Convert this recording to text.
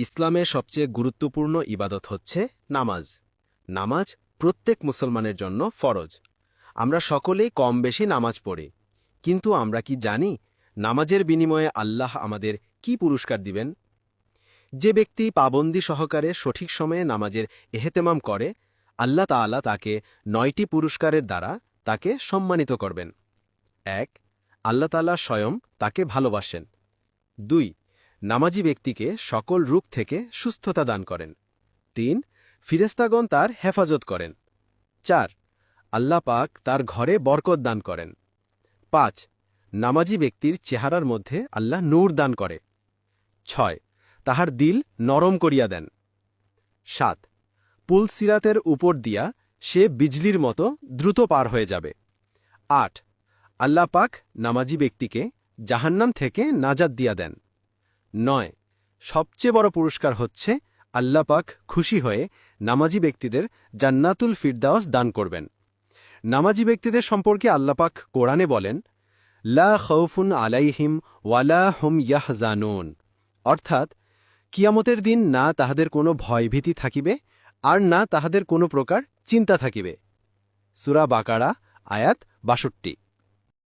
ইসলামের সবচেয়ে গুরুত্বপূর্ণ ইবাদত হচ্ছে নামাজ। নামাজ প্রত্যেক মুসলমানের জন্য ফরজ। আমরা সকলেই কম বেশি নামাজ পড়ি। কিন্তু আমরা কি জানি নামাজের বিনিময়ে আল্লাহ আমাদের কি পুরস্কার দিবেন? যে ব্যক্তি পাবন্দি সহকারে সঠিক সময়ে নামাজের এহেতেমাম করে, আল্লাহ তাআলা তাকে নয়টি পুরস্কারের দ্বারা তাকে সম্মানিত করবেন। এক, আল্লাহ তাআলা স্বয়ং তাকে ভালোবাসেন। দুই নামাজি ব্যক্তিকে সকল রূপ থেকে সুস্থতা দান করেন। তিন ফিরেস্তাগণ তার হেফাজত করেন। চার, আল্লাহ পাক তার ঘরে বরকত দান করেন। পাঁচ, নামাজি ব্যক্তির চেহারার মধ্যে আল্লাহ নূর দান করে। ছয়, তাহার দিল নরম করিয়া দেন। সাত, পুল সিরাতের উপর দিয়া সে বিজলির মতো দ্রুত পার হয়ে যাবে। আট, আল্লাহ পাক নামাজি ব্যক্তিকে জাহান্নাম থেকে নাজাদ দিয়া দেন। নয়। সবচেয়ে বড় পুরস্কার হচ্ছে আল্লাহ পাক খুশি হয়ে নামাজি ব্যক্তিদের জান্নাতুল ফিরদাওস দান করবেন। নামাজি ব্যক্তিদের সম্পর্কে আল্লাপাক কোরআনে বলেন, লা খৌফুন আলাইহিম ওয়ালা হুম ইয়াহজানুন। অর্থাৎ, কিয়ামতের দিন না তাহাদের কোনো ভয়ভীতি থাকিবে আর না তাহাদের কোনো প্রকার চিন্তা থাকিবে। সুরা বাকারা, আয়াত বাষট্টি।